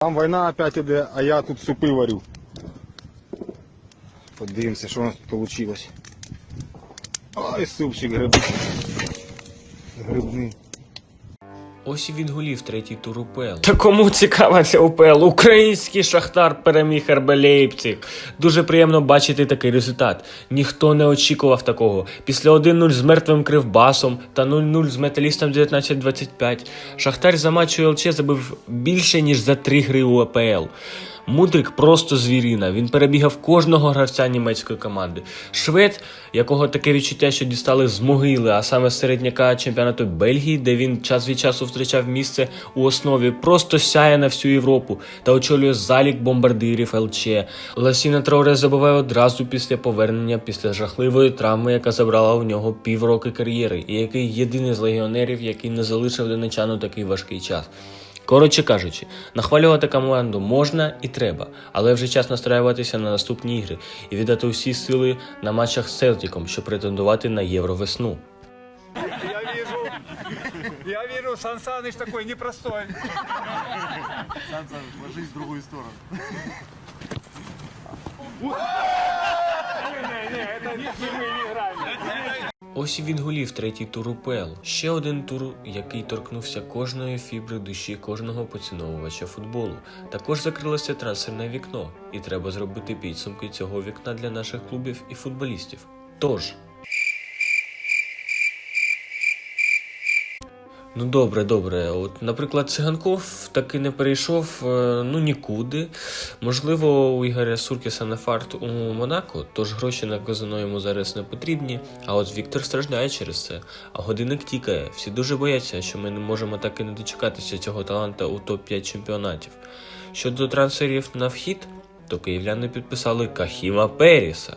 Там війна опять іде, а я тут супи варю. Подивимося, що у нас тут вийшло. Ой, супчик грибний. Грибний. Ось і відгулів третій тур УПЛ. Та кому цікава ця УПЛ? Український шахтар переміг РБ Лейпциг. Дуже приємно бачити такий результат. Ніхто не очікував такого. Після 1-0 з мертвим кривбасом та 0-0 з металістом 19-25 Шахтар за матч УЛЧ забив більше ніж за три гри у АПЛ. Мудрик просто звірина. Він перебігав кожного гравця німецької команди. Швед, якого таке відчуття, що дістали з могили, а саме середняка чемпіонату Бельгії, де він час від часу втрачав місце у основі, просто сяє на всю Європу та очолює залік бомбардирів ЛЧ. Ласіна Траоре забуває одразу після повернення після жахливої травми, яка забрала у нього півроки кар'єри, і який єдиний з легіонерів, який не залишив донечану такий важкий час. Коротше кажучи, нахвалювати команду можна і треба, але вже час настраюватися на наступні ігри і віддати усі сили на матчах з Селтіком, щоб претендувати на євровесну. Я вижу, я вижу, Сан Саныч такой непростой. Сан Саныч, ложись в другую сторону. Ось і відгулів третій тур УПЛ. Ще один тур, який торкнувся кожної фібри душі кожного поціновувача футболу. Також закрилося трансферне вікно, і треба зробити підсумки цього вікна для наших клубів і футболістів. Тож. Ну добре, добре. От, наприклад, Циганков таки не перейшов е, ну нікуди. Можливо, у Ігоря Суркіса на фарт у Монако, тож гроші на казино йому зараз не потрібні. А от Віктор страждає через це. А годинник тікає. Всі дуже бояться, що ми не можемо так і не дочекатися цього таланта у топ-5 чемпіонатів. Щодо трансферів на вхід, то київляни підписали Кахіма Періса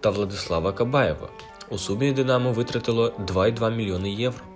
та Владислава Кабаєва. У сумі Динамо витратило 2,2 мільйони євро.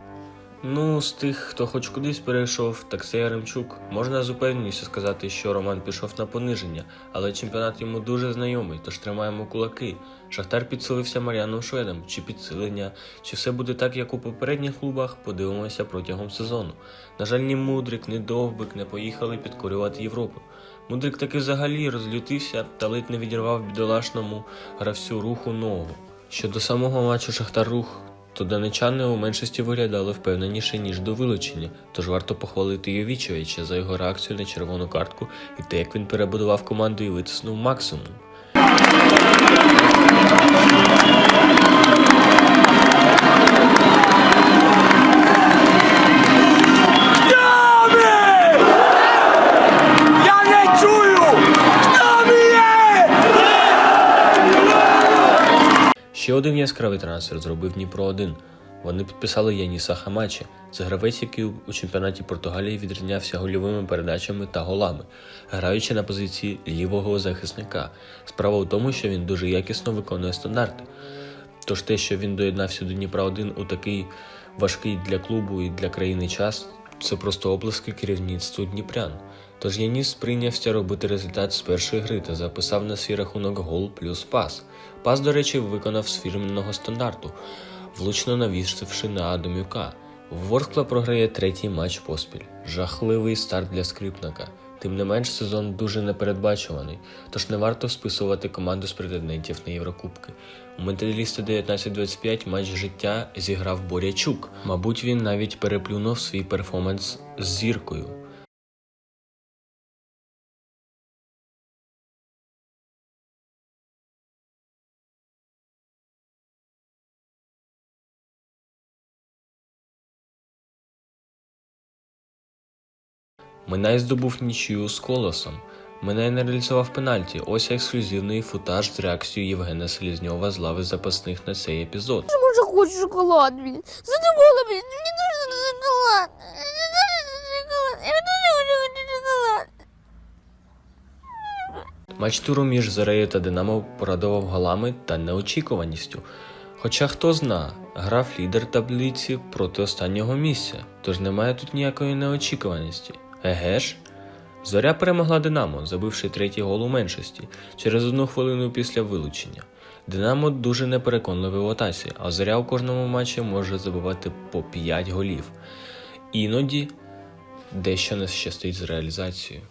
Ну, з тих, хто хоч кудись перейшов, так це Яремчук. Можна з упевненістю сказати, що Роман пішов на пониження, але чемпіонат йому дуже знайомий, тож тримаємо кулаки. Шахтар підсилився Мар'яном Шведом, чи підсилення, чи все буде так, як у попередніх клубах, подивимося протягом сезону. На жаль, ні Мудрик, ні Довбик не поїхали підкорювати Європу. Мудрик таки взагалі розлютився та ледь не відірвав бідолашному гравцю руху ногу. Щодо самого матчу Шахтар Рух, то донечани у меншості виглядали впевненіше, ніж до вилучення, тож варто похвалити Йовічовича за його реакцію на червону картку і те, як він перебудував команду і витиснув максимум. Ще один яскравий трансфер зробив Дніпро 1 Вони підписали Яніса Хамачі. Це гравець, який у чемпіонаті Португалії відрізнявся гольовими передачами та голами, граючи на позиції лівого захисника. Справа в тому, що він дуже якісно виконує стандарти. Тож те, що він доєднався до Дніпра 1 у такий важкий для клубу і для країни час, це просто оплески керівництву Дніпрян. Тож Яніс сприйнявся робити результат з першої гри та записав на свій рахунок гол плюс пас. Пас, до речі, виконав з фірменного стандарту, влучно навісивши на Адамюка. Ворскла програє третій матч поспіль. Жахливий старт для скрипника. Тим не менш, сезон дуже непередбачуваний, тож не варто списувати команду з претендентів на Єврокубки. У металіста 19-25 матч життя зіграв Борячук. Мабуть, він навіть переплюнув свій перформанс з зіркою. Минай здобув нічию з колосом. Минай не реалізував пенальті. Ось ексклюзивний футаж з реакцією Євгена Селізньова з лави запасних на цей епізод. Може, хочу шоколад, блін. Блін. Мені дуже. Мені дуже шоколад. Я дуже хочу шоколад. Матч туру між Зарею та Динамо порадував голами та неочікуваністю. Хоча хто зна, грав лідер таблиці проти останнього місця, тож немає тут ніякої неочікуваності. Еге ж? Зоря перемогла Динамо, забивши третій гол у меншості через одну хвилину після вилучення. Динамо дуже непереконливий в атаці, а зоря у кожному матчі може забивати по 5 голів. Іноді дещо не щастить з реалізацією.